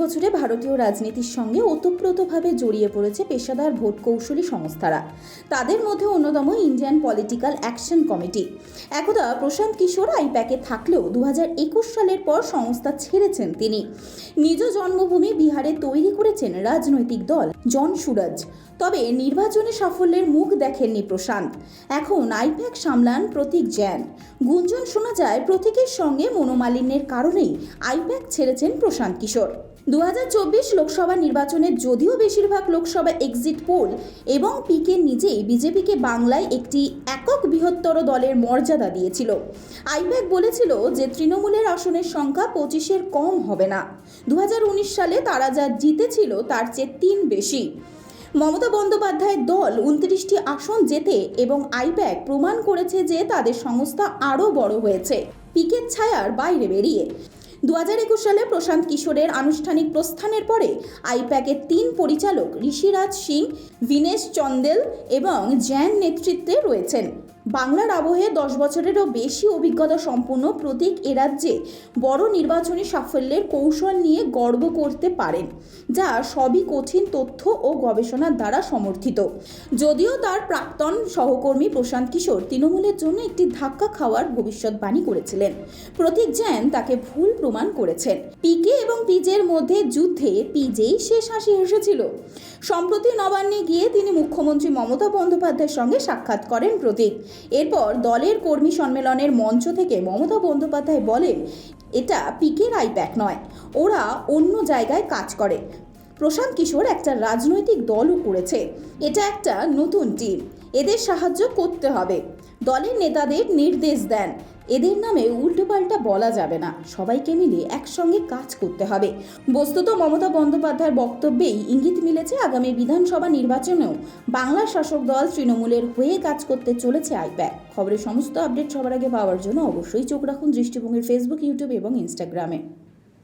বছরে ভারতীয় রাজনীতির সঙ্গে ওতপ্রোতভাবে জড়িয়ে পড়েছে পেশাদার ভোট কৌশলী সংস্থারা। তাদের মধ্যে অন্যতম ইন্ডিয়ান পলিটিক্যাল অ্যাকশন কমিটি। একদা প্রশান্ত কিশোর আইপ্যাকে থাকলেও দু সালের পর সংস্থা ছেড়েছেন তিনি। নিজ জন্মভূমি বিহারে তৈরি করেছেন রাজনৈতিক দল জন সুরজ। তবে নির্বাচনে সাফল্যের মুখ দেখেননি প্রশান্ত। এখন আইপ্যাক সামলান প্রতীক জ্যান গুঞ্জন শোনা যায়, প্রতীকের সঙ্গে মনোমালিন্যের কারণেই আইপ্যাক ছেড়েছেন প্রশান্ত কিশোর। দু লোকসভা নির্বাচনে যদিও বেশিরভাগ লোকসভা এক্সিট পোল এবং পিকে নিজেই বিজেপিকে বাংলায় একটি একক বৃহত্তর দলের মর্যাদা দিয়েছিল। আইপ্যাক বলেছিল যে তৃণমূলের আসনের সংখ্যা পঁচিশের কম হবে না। দু হাজার উনিশ সালে তারা যা জিতেছিল তার চেয়ে তিন বেশি। মমতা বন্দ্যোপাধ্যায়ের দল উনত্রিশটি আসন জেতে এবং আইপ্যাক প্রমাণ করেছে যে তাদের সংস্থা আরও বড় হয়েছে। পিকের ছায়ার বাইরে বেরিয়ে। দু হাজার একুশ সালে প্রশান্ত কিশোরের আনুষ্ঠানিক প্রস্থানের পরে আইপ্যাকের তিন পরিচালক ঋষিরাজ সিং, ভিনেশ চন্দেল এবং জ্যান নেতৃত্বে রয়েছেন। বাংলার আবহে দশ বছরেরও বেশি অভিজ্ঞতা সম্পন্ন প্রতীক এ রাজ্যে বড় নির্বাচনী সাফল্যের কৌশল নিয়ে গর্ব করতে পারেন, যা সবই কঠিন তথ্য ও গবেষণার দ্বারা সমর্থিত। যদিও তার প্রাক্তন সহকর্মী প্রশান্ত কিশোর তৃণমূলের জন্য একটি ধাক্কা খাওয়ার ভবিষ্যৎবাণী করেছিলেন। প্রতীক জ্যান তাকে ভুল প্রমাণ করেছেন। পিকে এবং পিজের মধ্যে যুদ্ধে পিজেই শেষ হাসি হেসেছিল। সম্প্রতি নবান্নে গিয়ে তিনি মুখ্যমন্ত্রী মমতা বন্দ্যোপাধ্যায়ের সঙ্গে সাক্ষাৎ করেন প্রতীক। এরপর দলের কর্মী সম্মেলনের মঞ্চ থেকে মমতা বন্দ্যোপাধ্যায় বলেন, এটা পিকের আইপ্যাক নয়, ওরা অন্য জায়গায় কাজ করে। প্রশান্ত কিশোর একটা রাজনৈতিক দলও করেছে। এটা একটা নতুন টিম এদের সাহায্য করতে হবে। দলের নেতাদের নির্দেশ দেন এদের নামে উল্টোপাল্টা বলা যাবে না। সবাইকে মিলে একসঙ্গে কাজ করতে হবে। বস্তুত মমতা বন্দ্যোপাধ্যায়ের বক্তব্যেই ইঙ্গিত মিলেছে আগামী বিধানসভা নির্বাচনেও। বাংলা শাসক দল তৃণমূলের হয়ে কাজ করতে চলেছে আইপ্যাক। খবরের সমস্ত আপডেট সবার আগে পাওয়ার জন্য অবশ্যই চোখ রাখুন দৃষ্টিভঙ্গির ফেসবুক ইউটিউব এবং ইনস্টাগ্রামে